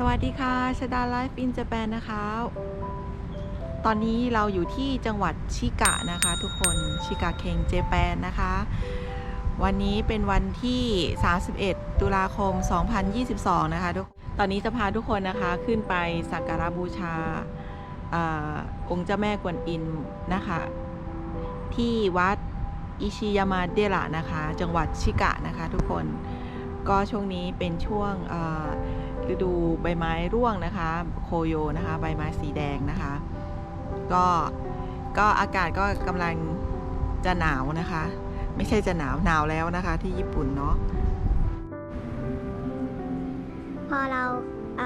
สวัสดีค่ะชดาไลฟ์อินเจแปนนะคะ ตอนนี้เราอยู่ที่จังหวัดชิกะนะคะ ทุกคนชิกะเคงเจแปนนะคะ วันนี้เป็นวันที่ 31 ตุลาคม 2022 นะคะทุกตอนนี้จะพาทุกคนนะคะขึ้นไปสักการะบูชาอองค์เจ้าแม่กวนอิมนะคะ ที่วัดอิชิยามาเดระนะคะ จังหวัดชิกะนะคะ ทุกคนก็ช่วงนี้เป็นช่วงอ่า ฤดูใบไม้ร่วงนะคะ โคโยนะคะ ใบไม้สีแดงนะคะ ก็ก็อากาศก็กำลังจะหนาวนะคะ ไม่ใช่จะหนาวหนาวแล้วนะคะ ที่ญี่ปุ่นเนาะพอเราเ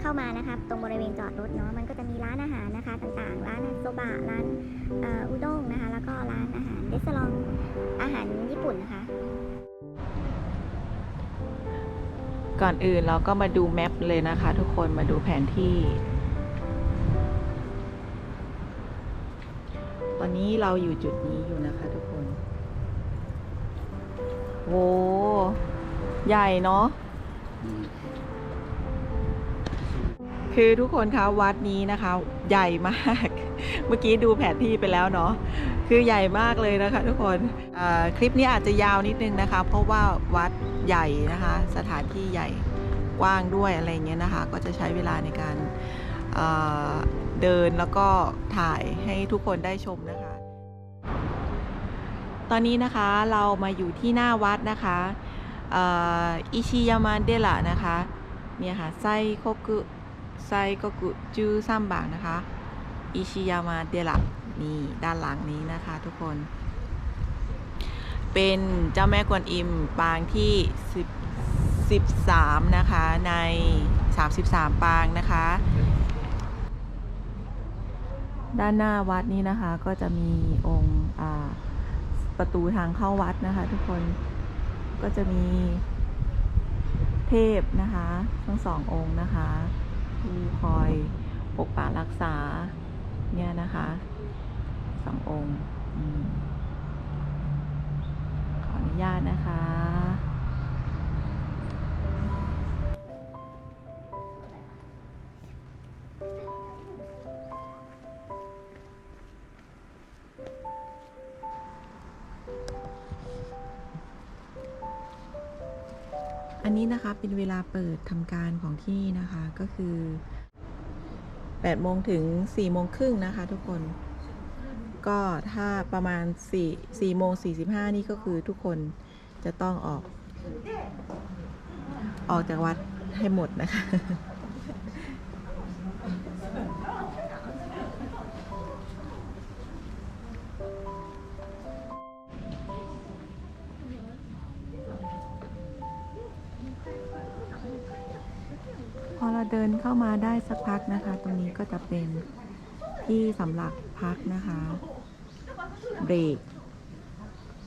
เข้ามานะคะตรงบริเวณจอดรถเนาะมันก็จะมีร้านอาหารนะคะต่างๆ ร้านโซบะร้านอ่ออุด้งนะคะ แล้วก็ร้านอาหารเดสลองอาหารญี่ปุ่นนะคะ ก่อนอื่นเราก็มาดูแมปเลยนะคะทุกคนมาดูแผนที่ ตอนนี้เราอยู่จุดนี้อยู่นะคะทุกคนโว้ใหญ่เนาะคือทุกคนคะวัดนี้นะคะ ใหญ่มาก เมื่อกี้ดูแผนที่ไปแล้วเนาะคือใหญ่มากเลยนะคะ ทุกคนคลิปนี้อาจจะยาวนิดนึงนะคะ เพราะว่าวัดใหญ่นะคะ สถานที่ใหญ่กว้างด้วยอะไรเงี้ยนะคะ ก็จะใช้เวลาในการเดินแล้วก็ถ่ายให้ทุกคนได้ชมนะคะ ตอนนี้นะคะเรามาอยู่ที่หน้าวัดนะคะอิชิยามาเดระนะคะเนี่ยค่ะไซโคกุไซโกกุจูซัมบางนะคะ อิชิยามาเดระนี่ด้านหลังนี้นะคะทุกคน เป็นเจ้าแม่กวนอิมปางที่10 13 นะคะ ใน 33 ปางนะคะ ด้านหน้าวัดนี้นะคะก็จะมีองค์ประตูทางเข้าวัดนะคะ ทุกคนก็จะมีเทพนะคะ ทั้งสององค์นะคะที่คอยปกปักรักษา เนี่ยนะคะสององค์ขออนุญาตนะคะอันนี้นะคะเป็นเวลาเปิดทำการของที่นี่นะคะก็คือ 8โมงถึง4โมงครึ่งนะคะทุกคน ก็ถ้าประมาณ4 4โมง45 นี่ก็คือทุกคนจะต้องออก ออกจากวัดให้หมดนะคะ เราเดินเข้ามาได้สักพักนะคะ ตรงนี้ก็จะเป็นที่สำหรับพักนะคะ เบรก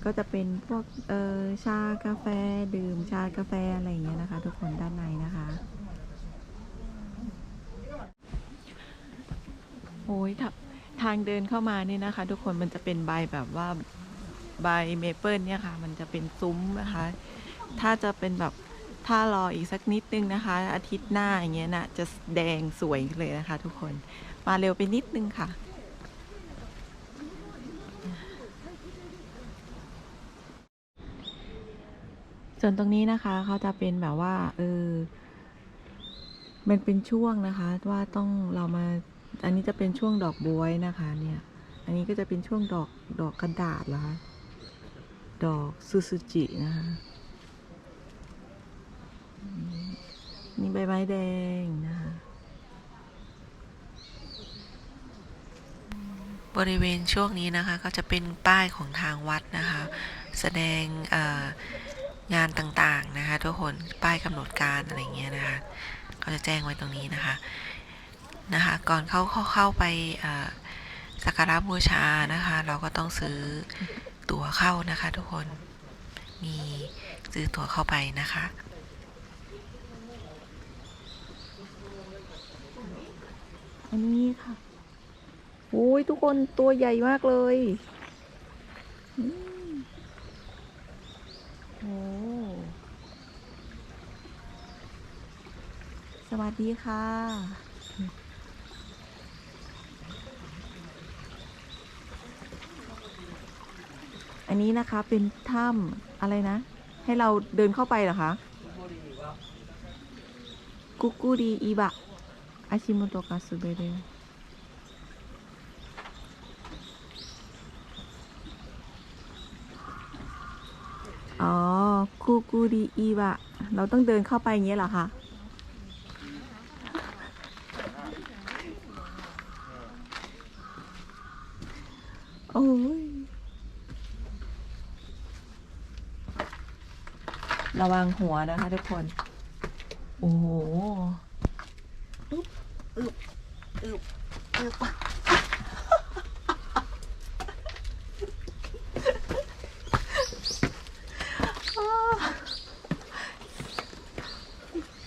ก็จะเป็นพวกเออชากาแฟดื่มชากาแฟอะไรอย่างเงี้ยนะคะ ทุกคนด้านในนะคะโอ้ยทาทางเดินเข้ามาเนี่ยนะคะ ทุกคนมันจะเป็นใบแบบว่าใบเมเปิลเนี่ยค่ะ มันจะเป็นซุ้มนะคะ ถ้าจะเป็นแบบ ถ้ารออีกสักนิดนึงนะคะ อาทิตย์หน้าอย่างเงี้ยนะจะแดงสวยเลยนะคะ ทุกคนมาเร็วไปนิดนึงค่ะ ส่วนตรงนี้นะคะเขาจะเป็นแบบว่าเออมันเป็นช่วงนะคะ ว่าต้องเรามาอันนี้จะเป็นช่วงดอกบวยนะคะ เนี่ย อันนี้ก็จะเป็นช่วงดอกดอกกระดาษเหรอคะดอกซูซูจินะคะ นี่ใบไม้แดงนะคะบริเวณช่วงนี้นะคะก็จะเป็นป้ายของทางวัดนะคะ แสดงเอ่องานต่างๆนะคะทุกคนป้ายกำหนดการอะไรเงี้ยนะคะเขาจะแจ้งไว้ตรงนี้นะคะนะคะก่อนเข้าเข้าเข้าไปเอ่อสักการะบูชานะคะ เราก็ต้องซื้อตั๋วเข้านะคะ ทุกคนมีซื้อตั๋วเข้าไปนะคะ อันนี้ค่ะโอ้ยทุกคนตัวใหญ่มากเลยโอ้สวัสดีค่ะ อันนี้นะคะเป็นถ้ำอะไรนะ ให้เราเดินเข้าไปเหรอคะกุกุรีอิบะ อาชิมุโตะกาสุเบเรอ๋อคุกุรีอิบะเราต้องเดินเข้าไปอย่างเงี้ยเหรอคะโอ้ยระวังหัวนะคะทุกคน โอ้โห อึบอึบอึบอึบอ้า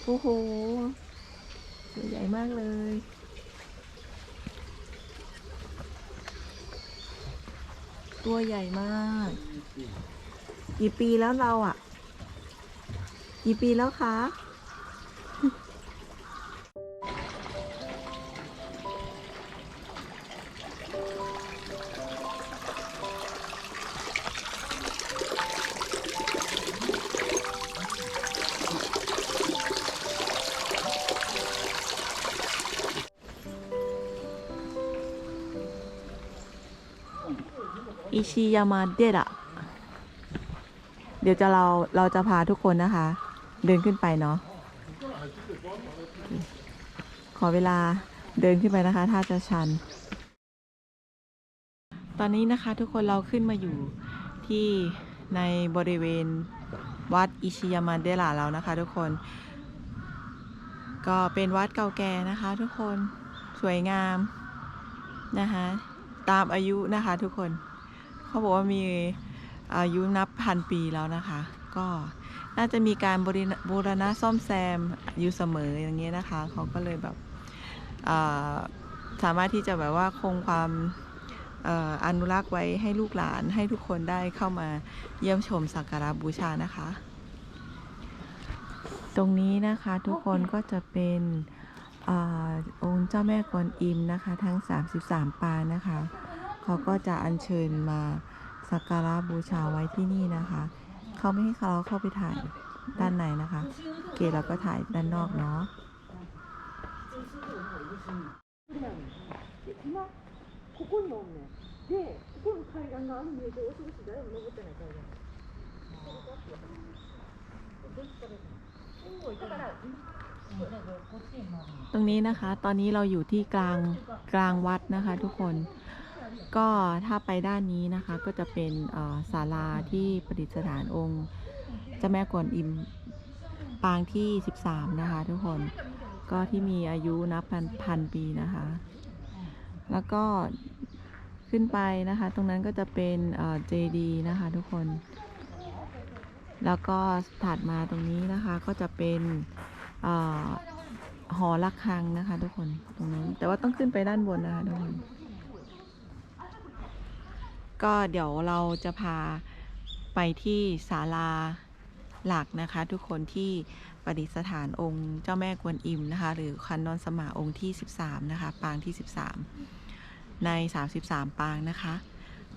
โอ้โห ตัวใหญ่มากเลย ตัวใหญ่มาก กี่ปีแล้วเราอะ กี่ปีแล้วคะ อิชิยามาเดะเดี๋ยวจะเราเราจะพาทุกคนนะคะ เดินขึ้นไปเนาะขอเวลาเดินขึ้นไปนะคะ ถ้าจะชัน ตอนนี้นะคะทุกคนเราขึ้นมาอยู่ที่ในบริเวณวัดอิชิยามาเดะแล้วนะคะทุกคน ก็เป็นวัดเก่าแก่นะคะ ทุกคนสวยงามนะคะตามอายุนะคะทุกคน เขาบอกว่ามีอายุนับพันปีแล้วนะคะ ก็น่าจะมีการบ,รบูรณะซ่อมแซมอยู่เสมออย่างเงี้ยนะคะ เขาก็เลยแบบสามารถที่จะแบบว่าคงความอนุรักษ์ไว้ให้ลูกหลานให้ทุกคนได้เข้ามาเยี่ยมชมสักการะบูชานะคะ ตรงนี้นะคะทุกคนก็จะเป็นอองค์เจ้าแม่กวนอิมนะคะ ทั้ง 33 ปางนะคะ เขาก็จะอัญเชิญมาสักการะบูชาไว้ที่นี่นะคะ เขาไม่ให้เราเข้าไปถ่ายด้านในนะคะ เกเราก็ถ่ายด้านนอกเนาะตรงนี้นะคะ ตอนนี้เราอยู่ที่กลางกลางวัดนะคะทุกคน ก็ถ้าไปด้านนี้นะคะก็จะเป็นศาลาที่ประดิษฐานองค์เจ้าแม่กวนอิมปางที่ 13 นะคะทุกคนก็ที่มีอายุนับพันพันปีนะคะ แล้วก็ขึ้นไปนะคะ ตรงนั้นก็จะเป็นเจดีนะคะทุกคน แล้วก็ถัดมาตรงนี้นะคะก็จะเป็นเออหอระฆังนะคะ ทุกคนตรงนั้นแต่ว่าต้องขึ้นไปด้านบนนะคะทุกคน ก็เดี๋ยวเราจะพาไปที่ศาลาหลักนะคะ ทุกคนที่ประดิษฐานองค์เจ้าแม่กวนอิมนะคะ หรือคันนอนสมาองค์ที่ 13 นะคะ ปางที่ 13 ใน 33 ปางนะคะ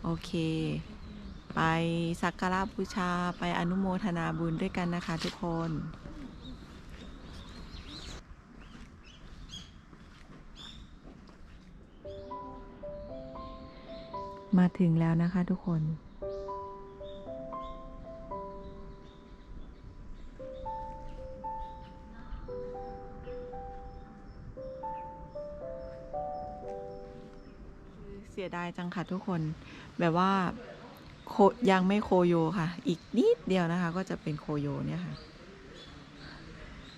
โอเค ไปสักการะบูชาไปอนุโมทนาบุญด้วยกันนะคะทุกคน มาถึงแล้วนะคะทุกคน เสียดายจังค่ะทุกคน แบบว่าโคยังไม่โคโยค่ะ อีกนิดเดียวนะคะ ก็จะเป็นโคโยเนี่ยค่ะ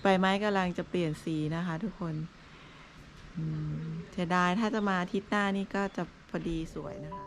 ใบไม้กำลังจะเปลี่ยนสีนะคะ ทุกคนเสียดายถ้าจะมาอาทิตย์หน้านี่ก็จะพอดีสวยนะคะ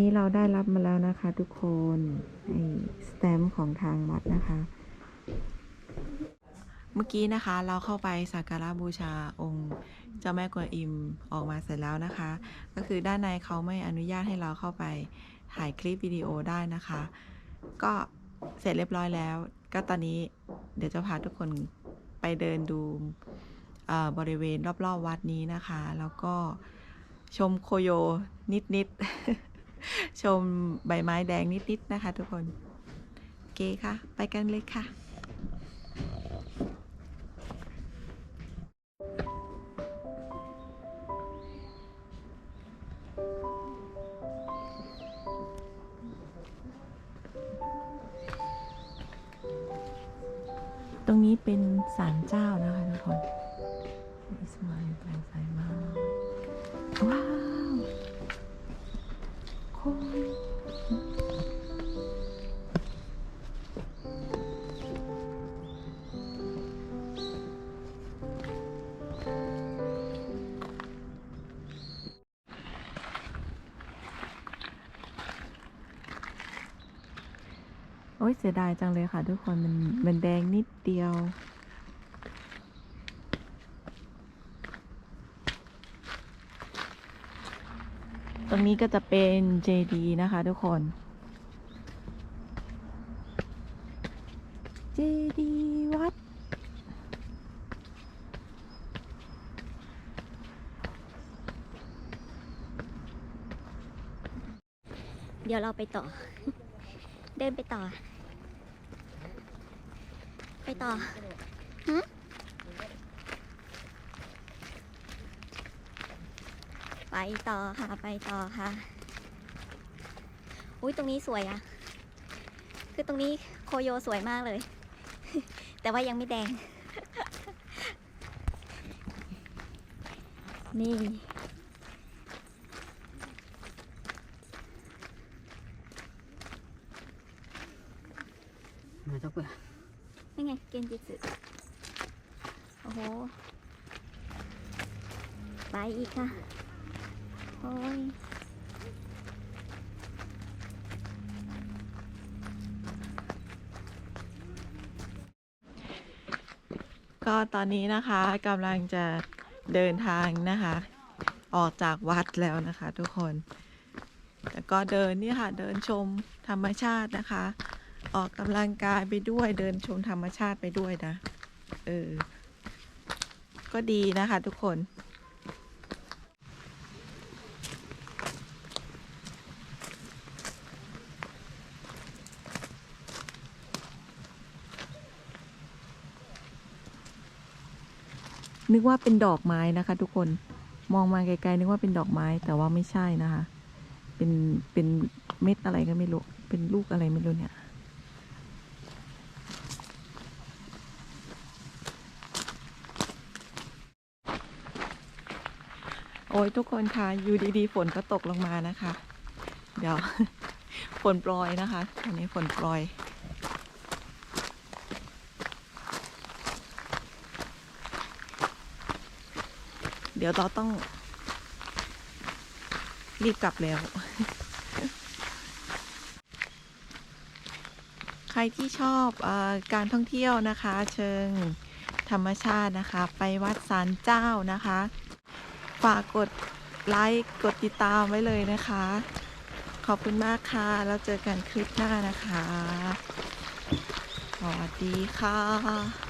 นี้เราได้รับมาแล้วนะคะ ทุกคนไอ้สแตมป์ของทางวัดนะคะ เมื่อกี้นะคะเราเข้าไปสักการะบูชาองค์เจ้าแม่กวนอิมออกมาเสร็จแล้วนะคะ ก็คือด้านในเขาไม่อนุญาตให้เราเข้าไปถ่ายคลิปวิดีโอได้นะคะ ก็เสร็จเรียบร้อยแล้ว ก็ตอนนี้เดี๋ยวจะพาทุกคนไปเดินดูบริเวณรอบ ๆ วัดนี้นะคะ แล้วก็ชมโคโยนิด ๆ ชมใบไม้แดงนิด ๆ นะคะทุกคนโอเคค่ะ ไปกันเลยค่ะตรงนี้เป็นศาลเจ้านะคะทุกคน อ้ยเสียดายจังเลยค่ะ ทุกคนมันมันแดงนิดเดียว ตรงนี้ก็จะเป็นเจดีนะคะทุกคนเจดีวัดเดี๋ยวเราไปต่อ เดินไปต่อ ไปต่อหึไปต่อค่ะ ไปต่อค่ะ อุ้ยตรงนี้สวยอะคือตรงนี้โคโยสวยมากเลย แต่ว่ายังไม่แดง นี่ ก็ตอนนี้นะคะกำลังจะเดินทางนะคะ ออกจากวัดแล้วนะคะทุกคนแล้วก็เดินนี่ค่ะเดินชมธรรมชาตินะคะ ออกกำลังกายไปด้วยเดินชมธรรมชาติไปด้วยนะ เออ ก็ดีนะคะทุกคน นึกว่าเป็นดอกไม้นะคะ ทุกคนมองมาไกลๆนึกว่าเป็นดอกไม้แต่ว่าไม่ใช่นะคะ เป็นเป็นเม็ดอะไรก็ไม่รู้ เป็นลูกอะไรไม่รู้เนี่ย โอ้ยทุกคนคะอยู่ดีๆ ฝนก็ตกลงมานะคะ เดี๋ยว ฝนโปรยนะคะอันนี้ฝนโปรย เดี๋ยวเราต้องรีบกลับแล้ว ใครที่ชอบอการท่องเที่ยวนะคะ เชิงธรรมชาตินะคะ ไปวัดสารเจ้านะคะ ฝากกดไลค์กดติดตามไว้เลยนะคะ ขอบคุณมากค่ะ แล้วเจอกันคลิปหน้านะคะ สวัสดีค่ะ